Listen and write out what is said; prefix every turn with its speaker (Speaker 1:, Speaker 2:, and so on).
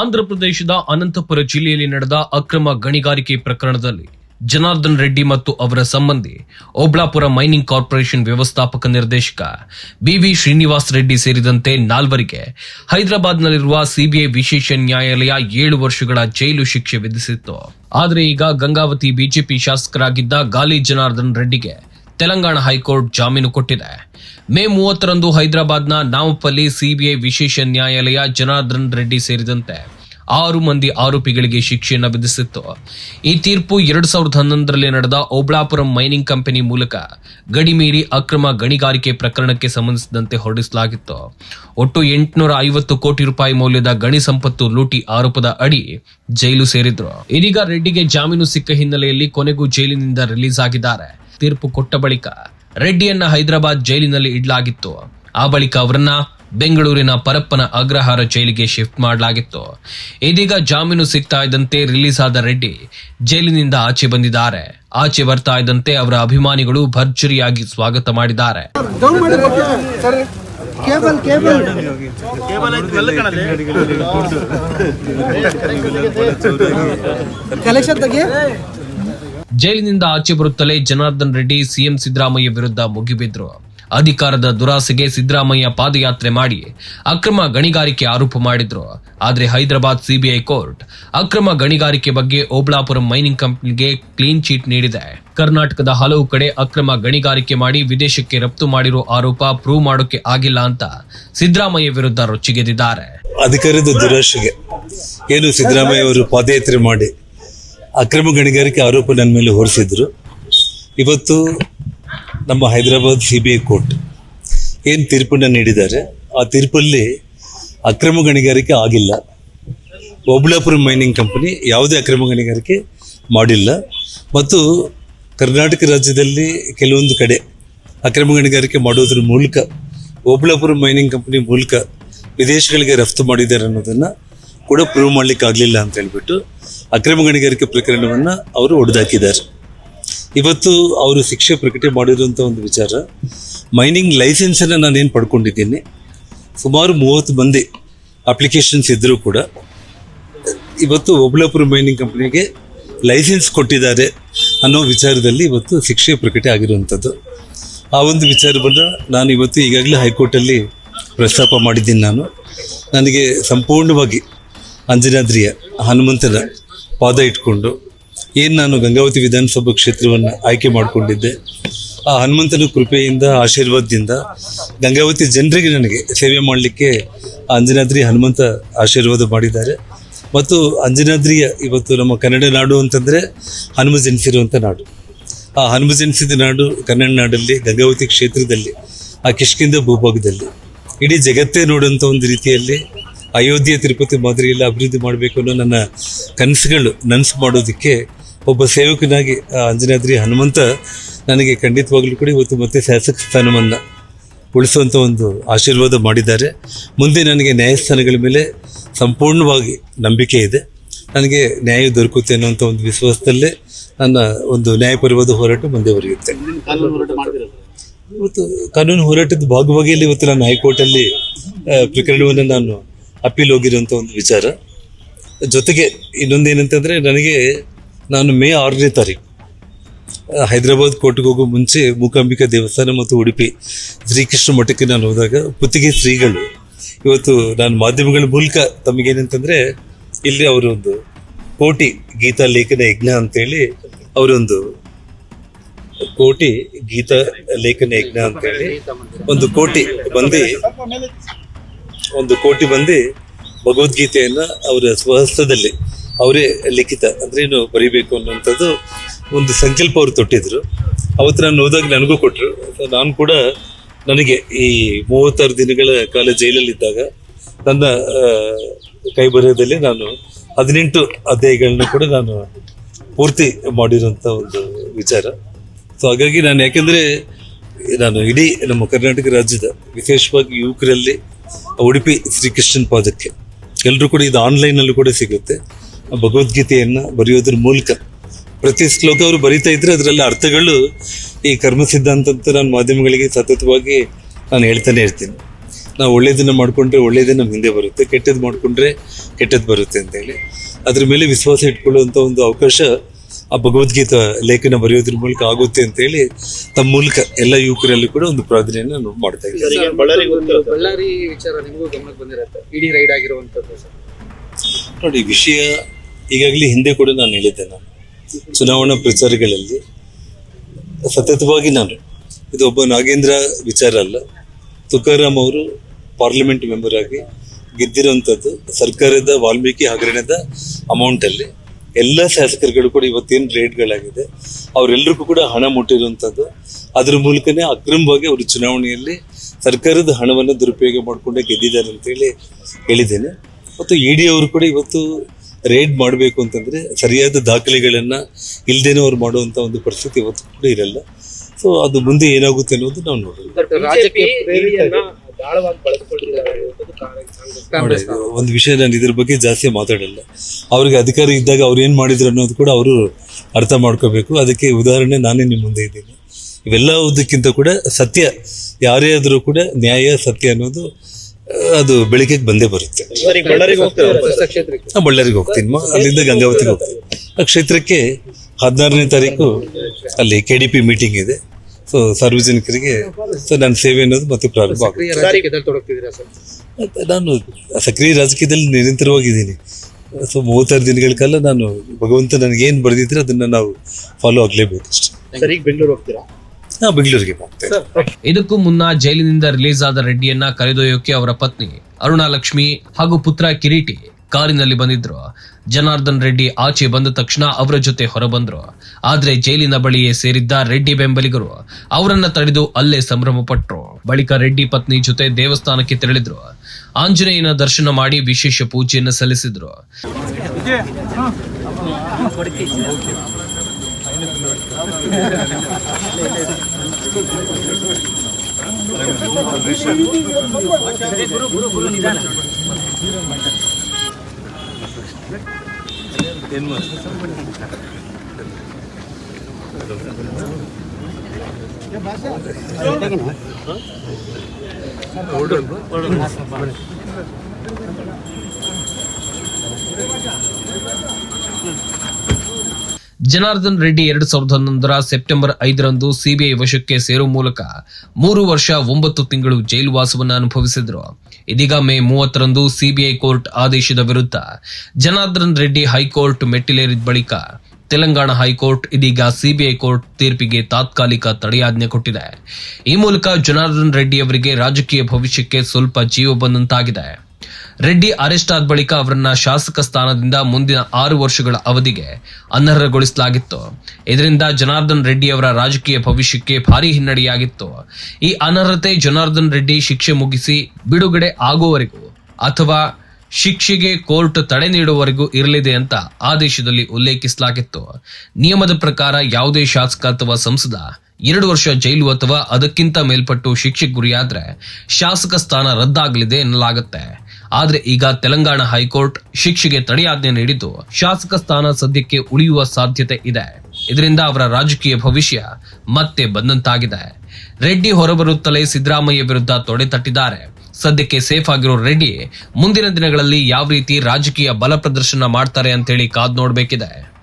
Speaker 1: ಆಂಧ್ರಪ್ರದೇಶದ ಅನಂತಪುರ ಜಿಲ್ಲೆಯಲ್ಲಿ ನಡೆದ ಅಕ್ರಮ ಗಣಿಗಾರಿಕೆ ಪ್ರಕರಣದಲ್ಲಿ ಜನಾರ್ದನ್ ರೆಡ್ಡಿ ಮತ್ತು ಅವರ ಸಂಬಂಧಿ ಓಬ್ಳಾಪುರ ಮೈನಿಂಗ್ ಕಾರ್ಪೊರೇಷನ್ ವ್ಯವಸ್ಥಾಪಕ ನಿರ್ದೇಶಕ ಬಿವಿ ಶ್ರೀನಿವಾಸ್ ರೆಡ್ಡಿ ಸೇರಿದಂತೆ ನಾಲ್ವರಿಗೆ ಹೈದರಾಬಾದ್ನಲ್ಲಿರುವ ಸಿಬಿಐ ವಿಶೇಷ ನ್ಯಾಯಾಲಯ ಏಳು ವರ್ಷಗಳ ಜೈಲು ಶಿಕ್ಷೆ ವಿಧಿಸಿತ್ತು. ಆದರೆ ಈಗ ಗಂಗಾವತಿ ಬಿಜೆಪಿ ಶಾಸಕರಾಗಿದ್ದ ಗಾಲಿ ಜನಾರ್ದನ್ ರೆಡ್ಡಿಗೆ ತೆಲಂಗಾಣ ಹೈಕೋರ್ಟ್ ಜಾಮೀನು ಕೊಟ್ಟಿದೆ. ಮೇ ಮೂವತ್ತರಂದು ಹೈದರಾಬಾದ್ನ ನಾಮಪಲ್ಲಿ ಸಿಬಿಐ ವಿಶೇಷ ನ್ಯಾಯಾಲಯ ಜನಾರ್ದನ್ ರೆಡ್ಡಿ ಸೇರಿದಂತೆ ಆರು ಮಂದಿ ಆರೋಪಿಗಳಿಗೆ ಶಿಕ್ಷೆಯನ್ನು ವಿಧಿಸಿತ್ತು. ಈ ತೀರ್ಪು ಎರಡ್ ಸಾವಿರದ ಹನ್ನೊಂದರಲ್ಲಿ ನಡೆದ ಓಬ್ಳಾಪುರಂ ಮೈನಿಂಗ್ ಕಂಪನಿ ಮೂಲಕ ಗಡಿಮೀರಿ ಅಕ್ರಮ ಗಣಿಗಾರಿಕೆ ಪ್ರಕರಣಕ್ಕೆ ಸಂಬಂಧಿಸಿದಂತೆ ಹೊರಡಿಸಲಾಗಿತ್ತು. ಒಟ್ಟು ಎಂಟುನೂರ ಐವತ್ತು ಕೋಟಿ ರೂಪಾಯಿ ಮೌಲ್ಯದ ಗಣಿ ಸಂಪತ್ತು ಲೂಟಿ ಆರೋಪದ ಅಡಿ ಜೈಲು ಸೇರಿದ್ರು. ಇದೀಗ ರೆಡ್ಡಿಗೆ ಜಾಮೀನು ಸಿಕ್ಕ ಹಿನ್ನೆಲೆಯಲ್ಲಿ ಕೊನೆಗೂ ಜೈಲಿನಿಂದ ರಿಲೀಸ್ ಆಗಿದ್ದಾರೆ. ತೀರ್ಪು ಕೊಟ್ಟ ಬಳಿಕ ರೆಡ್ಡಿಯನ್ನ ಹೈದರಾಬಾದ್ ಜೈಲಿನಲ್ಲಿ ಇಡಲಾಗಿತ್ತು. ಆ ಬಳಿಕ ಅವರನ್ನ ಬೆಂಗಳೂರಿನ ಪರಪ್ಪನ ಅಗ್ರಹಾರ ಜೈಲಿಗೆ ಶಿಫ್ಟ್ ಮಾಡಲಾಗಿತ್ತು. ಇದೀಗ ಜಾಮೀನು ಸಿಗ್ತಾ ಇದ್ದಂತೆ ರಿಲೀಸ್ ಆದ ರೆಡ್ಡಿ ಜೈಲಿನಿಂದ ಆಚೆ ಬಂದಿದ್ದಾರೆ. ಆಚೆ ಬರ್ತಾ ಇದ್ದಂತೆ ಅವರ ಅಭಿಮಾನಿಗಳು ಭರ್ಜರಿಯಾಗಿ ಸ್ವಾಗತ ಮಾಡಿದ್ದಾರೆ.
Speaker 2: ಕಲೆಕ್ಷನ್ ತೆಗಿ.
Speaker 1: ಜೈಲಿನಿಂದ ಆಚೆ ಬರುತ್ತಲೇ ಜನಾರ್ದನ್ ರೆಡ್ಡಿ ಸಿಎಂ ಸಿದ್ದರಾಮಯ್ಯ ವಿರುದ್ಧ ಮುಗಿಬಿದ್ರು. ಅಧಿಕಾರದ ದುರಾಸೆಗೆ ಸಿದ್ದರಾಮಯ್ಯ ಪಾದಯಾತ್ರೆ ಮಾಡಿ ಅಕ್ರಮ ಗಣಿಗಾರಿಕೆ ಆರೋಪ ಮಾಡಿದ್ರು. ಆದ್ರೆ ಹೈದರಾಬಾದ್ ಸಿಬಿಐ ಕೋರ್ಟ್ ಅಕ್ರಮ ಗಣಿಗಾರಿಕೆ ಬಗ್ಗೆ ಓಬ್ಳಾಪುರಂ ಮೈನಿಂಗ್ ಕಂಪನಿಗೆ ಕ್ಲೀನ್ ಚೀಟ್ ನೀಡಿದೆ. ಕರ್ನಾಟಕದ ಹಲವು ಕಡೆ ಅಕ್ರಮ ಗಣಿಗಾರಿಕೆ ಮಾಡಿ ವಿದೇಶಕ್ಕೆ ರಫ್ತು ಮಾಡಿರೋ ಆರೋಪ ಪ್ರೂವ್ ಮಾಡೋಕೆ ಆಗಿಲ್ಲ ಅಂತ ಸಿದ್ದರಾಮಯ್ಯ ವಿರುದ್ಧ ರೊಚ್ಚಿಗೆದಿದ್ದಾರೆ
Speaker 3: ಅಧಿಕಾರದ ದುರಾಸೆಗೆ ಏನು ಸಿದ್ದರಾಮಯ್ಯ ಅವರು ಪಾದಯಾತ್ರೆ ಮಾಡಿ ಅಕ್ರಮ ಗಣಿಗಾರಿಕೆ ಆರೋಪ ನನ್ನ ಮೇಲೆ ಹೊರಿಸಿದ್ರು. ಇವತ್ತು ನಮ್ಮ Hyderabad C B I court ಏನು ತೀರ್ಪನ್ನು ನೀಡಿದ್ದಾರೆ? ಆ ತೀರ್ಪಲ್ಲಿ ಅಕ್ರಮ ಗಣಿಗಾರಿಕೆ ಆಗಿಲ್ಲ. ಒಬ್ಲಾಪುರ ಮೈನಿಂಗ್ ಕಂಪನಿ ಯಾವುದೇ ಅಕ್ರಮ ಗಣಿಗಾರಿಕೆ ಮಾಡಿಲ್ಲ. ಮತ್ತು ಕರ್ನಾಟಕ ರಾಜ್ಯದಲ್ಲಿ ಕೆಲವೊಂದು ಕಡೆ ಅಕ್ರಮ ಗಣಿಗಾರಿಕೆ ಮಾಡುವುದರ ಮೂಲಕ ಓಬಳಾಪುರ ಮೈನಿಂಗ್ ಕಂಪನಿ ಮೂಲಕ ವಿದೇಶಗಳಿಗೆ ರಫ್ತು ಮಾಡಿದ್ದಾರೆ ಅನ್ನೋದನ್ನು ಕೂಡ ಪ್ರೂವ್ ಮಾಡ್ಲಿಕ್ಕೆ ಆಗಲಿಲ್ಲ ಅಂತ ಹೇಳ್ಬಿಟ್ಟು ಅಕ್ರಮ ಗಣಿಗಾರಿಕೆ ಪ್ರಕರಣವನ್ನು ಅವರು ಒಡೆದಾಕಿದ್ದಾರೆ ಇವತ್ತು ಅವರು ಶಿಕ್ಷೆ ಪ್ರಕಟಿ ಮಾಡಿರುವಂಥ ಒಂದು ವಿಚಾರ. ಮೈನಿಂಗ್ ಲೈಸೆನ್ಸನ್ನು ನಾನೇನು ಪಡ್ಕೊಂಡಿದ್ದೀನಿ? ಸುಮಾರು ಮೂವತ್ತು ಮಂದಿ ಅಪ್ಲಿಕೇಶನ್ಸ್ ಇದ್ದರೂ ಕೂಡ ಇವತ್ತು ಒಬ್ಲಾಪುರ ಮೈನಿಂಗ್ ಕಂಪ್ನಿಗೆ ಲೈಸೆನ್ಸ್ ಕೊಟ್ಟಿದ್ದಾರೆ ಅನ್ನೋ ವಿಚಾರದಲ್ಲಿ ಇವತ್ತು ಶಿಕ್ಷೆ ಪ್ರಕಟಿ ಆಗಿರುವಂಥದ್ದು ಆ ಒಂದು ವಿಚಾರವನ್ನು ನಾನು ಇವತ್ತು ಈಗಾಗಲೇ ಹೈಕೋರ್ಟಲ್ಲಿ ಪ್ರಸ್ತಾಪ ಮಾಡಿದ್ದೀನಿ ನಾನು. ನನಗೆ ಸಂಪೂರ್ಣವಾಗಿ ಅಂಜನಾದ್ರಿಯ ಹನುಮಂತನ ಪಾದ ಇಟ್ಕೊಂಡು ಏನು ನಾನು ಗಂಗಾವತಿ ವಿಧಾನಸಭಾ ಕ್ಷೇತ್ರವನ್ನು ಆಯ್ಕೆ ಮಾಡಿಕೊಂಡಿದ್ದೆ, ಆ ಹನುಮಂತನ ಕೃಪೆಯಿಂದ, ಆಶೀರ್ವಾದದಿಂದ ಗಂಗಾವತಿ ಜನರಿಗೆ ನನಗೆ ಸೇವೆ ಮಾಡಲಿಕ್ಕೆ ಅಂಜನಾದ್ರಿ ಹನುಮಂತ ಆಶೀರ್ವಾದ ಮಾಡಿದ್ದಾರೆ. ಮತ್ತು ಅಂಜನಾದ್ರಿಯ ಇವತ್ತು ನಮ್ಮ ಕನ್ನಡ ನಾಡು ಅಂತಂದರೆ ಹನುಮ ಜನಿಸಿರುವಂಥ ನಾಡು. ಆ ಹನುಮ ಜನಿಸಿದ ನಾಡು ಕನ್ನಡ ನಾಡಲ್ಲಿ, ಗಂಗಾವತಿ ಕ್ಷೇತ್ರದಲ್ಲಿ, ಆ ಕಿಷ್ಕಿಂದ ಭೂಭಾಗದಲ್ಲಿ, ಇಡೀ ಜಗತ್ತೇ ನೋಡುವಂಥ ಒಂದು ರೀತಿಯಲ್ಲಿ ಅಯೋಧ್ಯೆ ತಿರುಪತಿ ಮಾದರಿಯಲ್ಲಿ ಅಭಿವೃದ್ಧಿ ಮಾಡಬೇಕು ಅನ್ನೋ ನನ್ನ ಕನಸುಗಳು ನನಸು ಮಾಡೋದಕ್ಕೆ ಒಬ್ಬ ಸೇವಕನಾಗಿ ಅಂಜನಾದ್ರಿ ಹನುಮಂತ ನನಗೆ ಖಂಡಿತವಾಗ್ಲೂ ಕೂಡ ಇವತ್ತು ಮತ್ತೆ ಶಾಸಕ ಸ್ಥಾನವನ್ನು ಉಳಿಸುವಂಥ ಒಂದು ಆಶೀರ್ವಾದ ಮಾಡಿದ್ದಾರೆ. ಮುಂದೆ ನನಗೆ ನ್ಯಾಯಸ್ಥಾನಗಳ ಮೇಲೆ ಸಂಪೂರ್ಣವಾಗಿ ನಂಬಿಕೆ ಇದೆ. ನನಗೆ ನ್ಯಾಯ ದೊರಕುತ್ತೆ ಅನ್ನುವಂಥ ಒಂದು ವಿಶ್ವಾಸದಲ್ಲೇ ನನ್ನ ಒಂದು ನ್ಯಾಯಪರವಾದ ಹೋರಾಟ ಮುಂದುವರಿಯುತ್ತೆ. ಇವತ್ತು ಕಾನೂನು ಹೋರಾಟದ ಭಾಗವಾಗಿಯಲ್ಲಿ ಇವತ್ತು ನಾನು ಹೈಕೋರ್ಟಲ್ಲಿ ಪ್ರಕರಣವನ್ನು ನಾನು ಅಪೀಲ್ ಹೋಗಿರುವಂಥ ಒಂದು ವಿಚಾರ. ಜೊತೆಗೆ ಇನ್ನೊಂದು ಏನಂತಂದರೆ ನನಗೆ ನಾನು ಮೇ ಆರನೇ ತಾರೀಕು ಹೈದ್ರಾಬಾದ್ ಕೋರ್ಟ್ಗೆ ಹೋಗೋ ಮುಂಚೆ ಮೂಕಾಂಬಿಕಾ ದೇವಸ್ಥಾನ ಮತ್ತು ಉಡುಪಿ ಶ್ರೀಕೃಷ್ಣ ಮಠಕ್ಕೆ ನಾನು ಹೋದಾಗ ಪುತ್ತಿಗೆ ಶ್ರೀಗಳು ಇವತ್ತು ನಾನು ಮಾಧ್ಯಮಗಳ ಮೂಲಕ ತಮಗೇನಂತಂದರೆ ಇಲ್ಲಿ ಅವರೊಂದು ಕೋಟಿ ಗೀತಾ ಲೇಖನ ಯಜ್ಞ ಅಂತೇಳಿ ಅವರೊಂದು ಕೋಟಿ ಗೀತಾ ಲೇಖನ ಯಜ್ಞ ಅಂತೇಳಿ ಒಂದು ಕೋಟಿ ಬಂದು ಒಂದು ಕೋಟಿ ಮಂದಿ ಭಗವದ್ಗೀತೆಯನ್ನು ಅವರ ಸ್ವಹಸ್ತದಲ್ಲಿ ಅವರೇ ಲಿಖಿತ ಅಂದರೆ ಏನು ಬರೀಬೇಕು ಅನ್ನುವಂಥದ್ದು ಒಂದು ಸಂಕಲ್ಪ ಅವರು ತೊಟ್ಟಿದ್ರು. ಅವತ್ತು ನಾನು ಹೋದಾಗ ನನಗೂ ಕೊಟ್ಟರು ನಾನು ಕೂಡ ನನಗೆ ಈ ಮೂವತ್ತಾರು ದಿನಗಳ ಕಾಲ ಜೈಲಲ್ಲಿದ್ದಾಗ ನನ್ನ ಕೈ ಬರೆಯದಲ್ಲಿ ನಾನು ಹದಿನೆಂಟು ಅಧ್ಯಾಯಗಳನ್ನ ಕೂಡ ನಾನು ಪೂರ್ತಿ ಮಾಡಿರೋಂಥ ಒಂದು ವಿಚಾರ. ಸೊ ಹಾಗಾಗಿ ನಾನು ಯಾಕೆಂದರೆ ನಾನು ಇಡೀ ನಮ್ಮ ಕರ್ನಾಟಕ ರಾಜ್ಯದ ವಿಶೇಷವಾಗಿ ಯುವಕರಲ್ಲಿ ಉಡುಪಿ ಶ್ರೀಕೃಷ್ಣನ್ ಪಾದಕ್ಕೆ. ಎಲ್ಲರೂ ಕೂಡ ಇದು ಆನ್ಲೈನಲ್ಲೂ ಕೂಡ ಸಿಗುತ್ತೆ. ಭಗವದ್ಗೀತೆಯನ್ನು ಬರೆಯೋದ್ರ ಮೂಲಕ ಪ್ರತಿ ಶ್ಲೋಕ ಅವರು ಬರಿತಾ ಇದ್ರೆ ಅದರಲ್ಲಿ ಅರ್ಥಗಳು ಈ ಕರ್ಮ ಸಿದ್ಧಾಂತ ಅಂತ ನಾನು ಮಾಧ್ಯಮಗಳಿಗೆ ಸತತವಾಗಿ ನಾನು ಹೇಳ್ತಾನೆ ಇರ್ತೀನಿ. ನಾವು ಒಳ್ಳೆಯದನ್ನು ಮಾಡ್ಕೊಂಡ್ರೆ ಒಳ್ಳೆಯದೇ ನಮ್ಮ ಹಿಂದೆ ಬರುತ್ತೆ ಕೆಟ್ಟದ್ದು ಮಾಡ್ಕೊಂಡ್ರೆ ಕೆಟ್ಟದ್ದು ಬರುತ್ತೆ ಅಂತೇಳಿ. ಅದ್ರ ಮೇಲೆ ವಿಶ್ವಾಸ ಇಟ್ಕೊಳ್ಳುವಂಥ ಒಂದು ಅವಕಾಶ ಆ ಭಗವದ್ಗೀತಾ ಲೇಖನ ಬರೆಯೋದ್ರ ಮೂಲಕ ಆಗುತ್ತೆ ಅಂತ ಹೇಳಿ ತಮ್ಮ ಮೂಲಕ ಎಲ್ಲ ಯುವಕರಲ್ಲೂ ಕೂಡ ಒಂದು ಪ್ರಾರ್ಥನೆಯನ್ನು ಮಾಡ್ತಾ
Speaker 4: ಇದ್ದಾರೆ. ಬಳ್ಳಾರಿ
Speaker 2: ವಿಚಾರ ನಿಮಗೂ ಗಮನಕ್ಕೆ ಬಂದಿರುತ್ತೆ. ಇಡೀ ರೈಡ್ ಆಗಿರುವಂತದ್ದು
Speaker 3: ನೋಡಿ ವಿಷಯ ಈಗಾಗಲೇ ಹಿಂದೆ ಕೂಡ ನಾನು ಹೇಳಿದ್ದೆ ನಾನು. ಚುನಾವಣಾ ಪ್ರಚಾರಗಳಲ್ಲಿ ಸತತವಾಗಿ ನಾನು ಇದು ಒಬ್ಬ ನಾಗೇಂದ್ರ ವಿಚಾರ ಅಲ್ಲ ತುಕಾರಾಮ್ ಅವರು ಪಾರ್ಲಿಮೆಂಟ್ ಮೆಂಬರ್ ಆಗಿ ಗೆದ್ದಿರುವಂಥದ್ದು ಸರ್ಕಾರದ ವಾಲ್ಮೀಕಿ ಹಗರಣದ ಅಮೌಂಟಲ್ಲಿ ಎಲ್ಲ ಶಾಸಕರುಗಳು ಕೂಡ ಇವತ್ತೇನು ರೇಟ್ಗಳಾಗಿದೆ ಅವರೆಲ್ಲರಿಗೂ ಕೂಡ ಹಣ ಮುಟ್ಟಿರುವಂಥದ್ದು ಅದ್ರ ಮೂಲಕನೇ ಅಕ್ರಮವಾಗಿ ಅವರು ಚುನಾವಣೆಯಲ್ಲಿ ಸರ್ಕಾರದ ಹಣವನ್ನು ದುರುಪಯೋಗ ಮಾಡಿಕೊಂಡೇ ಗೆದ್ದಿದ್ದಾರೆ ಅಂತೇಳಿ ಹೇಳಿದ್ದೇನೆ. ಮತ್ತು ಇ ಡಿ ಅವರು ಕೂಡ ಇವತ್ತು ರೇಡ್ ಮಾಡಬೇಕು ಅಂತಂದರೆ ಸರಿಯಾದ ದಾಖಲೆಗಳನ್ನು ಇಲ್ಲದೇನೆ ಅವ್ರು ಮಾಡುವಂಥ ಒಂದು ಪರಿಸ್ಥಿತಿ ಇವತ್ತು ಕೂಡ ಇರಲ್ಲ. ಸೊ ಅದು ಮುಂದೆ ಏನಾಗುತ್ತೆ ಅನ್ನೋದು ನಾವು ನೋಡೋಣ.
Speaker 4: ಬಳಸಿಕೊಂಡಿದ್ದಾರೆ
Speaker 3: ಒಂದು ವಿಷಯ ನಾನು ಇದ್ರ ಬಗ್ಗೆ ಜಾಸ್ತಿ ಮಾತಾಡಲ್ಲ. ಅವ್ರಿಗೆ ಅಧಿಕಾರ ಇದ್ದಾಗ ಅವ್ರು ಏನು ಮಾಡಿದ್ರು ಅನ್ನೋದು ಕೂಡ ಅವರು ಅರ್ಥ ಮಾಡ್ಕೋಬೇಕು. ಅದಕ್ಕೆ ಉದಾಹರಣೆ ನಾನೇ ನಿಮ್ಮ ಮುಂದೆ ಇದ್ದೀನಿ. ಇವೆಲ್ಲದಕ್ಕಿಂತ ಕೂಡ ಸತ್ಯ. ಯಾರೇ ಆದರೂ ಕೂಡ ನ್ಯಾಯ ಸತ್ಯ ಅನ್ನೋದು ಅದು ಬೆಳಿಗ್ಗೆ ಬಂದೇ ಬರುತ್ತೆ.
Speaker 4: ಬಳ್ಳಾರಿಗೆ ಹೋಗ್ತೀರಾ?
Speaker 2: ಹೊಸ ಕ್ಷೇತ್ರಕ್ಕೆ?
Speaker 3: ನಾನು ಬಳ್ಳಾರಿಗೆ ಹೋಗ್ತೀನಿ. ಮ- ಅಲ್ಲಿಂದ ಗಂಗಾವತಿಗೆ ಹೋಗ್ತೀನಿ. ಆ ಕ್ಷೇತ್ರಕ್ಕೆ ಹದಿನಾರನೇ ತಾರೀಕು ಅಲ್ಲಿ ಕೆ ಡಿ ಪಿ ಮೀಟಿಂಗ್ ಇದೆ. ಸೊ ಸಾರ್ವಜನಿಕರಿಗೆ ಸೊ ನನ್ನ ಸೇವೆ ಅನ್ನೋದು ಮತ್ತೆ ಪ್ರಾರಂಭ ಆಗುತ್ತೆ. ನಾನು ಸಕ್ರಿಯ ರಾಜಕೀಯದಲ್ಲಿ ನಿರಂತರವಾಗಿದ್ದೀನಿ. ಸೊ ಮೂವತ್ತಾರು ದಿನಗಳ ಕಾಲ ನಾನು ಭಗವಂತ ನನಗೆ ಏನು ಬರೆದಿದ್ರೆ ಅದನ್ನ ನಾವು ಫಾಲೋ ಆಗಲೇಬೇಕು ಅಷ್ಟೇ.
Speaker 4: ಸರ್ ಈಗ ಬೆಂಗಳೂರು ಹೋಗ್ತೀರಾ?
Speaker 3: ನಾ ಬೆಂಗಳೂರಿಗೆ ಹೋಗ್ತೇನೆ.
Speaker 1: ಇದಕ್ಕೂ ಮುನ್ನ ಜೈಲಿನಿಂದ ರಿಲೀಸ್ ಆದ ರೆಡ್ಡಿಯನ್ನ ಕರೆದೊಯ್ಯೋಕೆ ಅವರ ಪತ್ನಿ ಅರುಣಾ ಲಕ್ಷ್ಮಿ ಹಾಗೂ ಪುತ್ರ ಕಿರೀಟಿ ಕಾರಿನಲ್ಲಿ ಬಂದಿದ್ರು. ಜನಾರ್ದನ್ ರೆಡ್ಡಿ ಆಚೆ ಬಂದ ತಕ್ಷಣ ಅವರ ಜೊತೆ ಹೊರಬಂದ್ರು. ಆದ್ರೆ ಜೈಲಿನ ಬಳಿಯೇ ಸೇರಿದ್ದ ರೆಡ್ಡಿ ಬೆಂಬಲಿಗರು ಅವರನ್ನ ತಡೆದು ಅಲ್ಲೇ ಸಂಭ್ರಮ ಪಟ್ರು. ಬಳಿಕ ರೆಡ್ಡಿ ಪತ್ನಿ ಜೊತೆ ದೇವಸ್ಥಾನಕ್ಕೆ ತೆರಳಿದ್ರು. ಆಂಜನೇಯನ ದರ್ಶನ ಮಾಡಿ ವಿಶೇಷ ಪೂಜೆಯನ್ನು ಸಲ್ಲಿಸಿದ್ರು. ಜನಾರ್ದನ್ ರೆಡ್ಡಿ ಎರಡ್ ಸಾವಿರದ ಹನ್ನೊಂದರ ಸೆಪ್ಟೆಂಬರ್ ಐದರಂದು ಸಿಬಿಐ ವಶಕ್ಕೆ ಸೇರುವ ಮೂಲಕ ಮೂರು ವರ್ಷ ಒಂಬತ್ತು ತಿಂಗಳು ಜೈಲುವಾಸವನ್ನು ಅನುಭವಿಸಿದ್ರು. ಇದೀಗ ಮೇ ಮೂವತ್ತರಂದು ಸಿಬಿಐ ಕೋರ್ಟ್ ಆದೇಶದ ವಿರುದ್ಧ ಜನಾರ್ದನ್ ರೆಡ್ಡಿ ಹೈಕೋರ್ಟ್ ಮೆಟ್ಟಿಲೇರಿದ ಬಳಿಕ ತೆಲಂಗಾಣ ಹೈಕೋರ್ಟ್ ಇದೀಗ ಸಿಬಿಐ ಕೋರ್ಟ್ ತೀರ್ಪಿಗೆ ತಾತ್ಕಾಲಿಕ ತಡೆಯಾಜ್ಞೆ ಕೊಟ್ಟಿದೆ. ಈ ಮೂಲಕ ಜನಾರ್ದನ್ ರೆಡ್ಡಿ ಅವರಿಗೆ ರಾಜಕೀಯ ಭವಿಷ್ಯಕ್ಕೆ ಸ್ವಲ್ಪ ಜೀವ ಬಂದಂತಾಗಿದೆ. ರೆಡ್ಡಿ ಅರೆಸ್ಟ್ ಆದ ಬಳಿಕ ಅವರನ್ನ ಶಾಸಕ ಸ್ಥಾನದಿಂದ ಮುಂದಿನ ಆರು ವರ್ಷಗಳ ಅವಧಿಗೆ ಅನರ್ಹಗೊಳಿಸಲಾಗಿತ್ತು. ಇದರಿಂದ ಜನಾರ್ದನ್ ರೆಡ್ಡಿ ಅವರ ರಾಜಕೀಯ ಭವಿಷ್ಯಕ್ಕೆ ಭಾರಿ ಹಿನ್ನಡೆಯಾಗಿತ್ತು. ಈ ಅನರ್ಹತೆ ಜನಾರ್ದನ್ ರೆಡ್ಡಿ ಶಿಕ್ಷೆ ಮುಗಿಸಿ ಬಿಡುಗಡೆ ಆಗುವವರೆಗೂ ಅಥವಾ ಶಿಕ್ಷೆಗೆ ಕೋರ್ಟ್ ತಡೆ ನೀಡುವವರೆಗೂ ಇರಲಿದೆ ಅಂತ ಆದೇಶದಲ್ಲಿ ಉಲ್ಲೇಖಿಸಲಾಗಿತ್ತು. ನಿಯಮದ ಪ್ರಕಾರ ಯಾವುದೇ ಶಾಸಕ ಅಥವಾ ಸಂಸದ ಎರಡು ವರ್ಷ ಜೈಲು ಅಥವಾ ಅದಕ್ಕಿಂತ ಮೇಲ್ಪಟ್ಟು ಶಿಕ್ಷೆ ಗುರಿಯಾದ್ರೆ ಶಾಸಕ ಸ್ಥಾನ ರದ್ದಾಗಲಿದೆ ಎನ್ನಲಾಗುತ್ತೆ. ಆದ್ರೆ ಈಗ ತೆಲಂಗಾಣ ಹೈಕೋರ್ಟ್ ಶಿಕ್ಷೆಗೆ ತಡೆಯಾಜ್ಞೆ ನೀಡಿದ್ದು ಶಾಸಕ ಸ್ಥಾನ ಸದ್ಯಕ್ಕೆ ಉಳಿಯುವ ಸಾಧ್ಯತೆ ಇದೆ. ಇದರಿಂದ ಅವರ ರಾಜಕೀಯ ಭವಿಷ್ಯ ಮತ್ತೆ ಬಂದಂತಾಗಿದೆ. ರೆಡ್ಡಿ ಹೊರಬರುತ್ತಲೇ ಸಿದ್ದರಾಮಯ್ಯ ವಿರುದ್ಧ ತೊಡೆ ತಟ್ಟಿದ್ದಾರೆ. ಸದ್ಯಕ್ಕೆ ಸೇಫ್ ಆಗಿರೋ ರೆಡ್ಡಿ ಮುಂದಿನ ದಿನಗಳಲ್ಲಿ ಯಾವ ರೀತಿ ರಾಜಕೀಯ ಬಲ ಪ್ರದರ್ಶನ ಮಾಡ್ತಾರೆ ಅಂತೇಳಿ ಕಾದ್ ನೋಡ್ಬೇಕಿದೆ.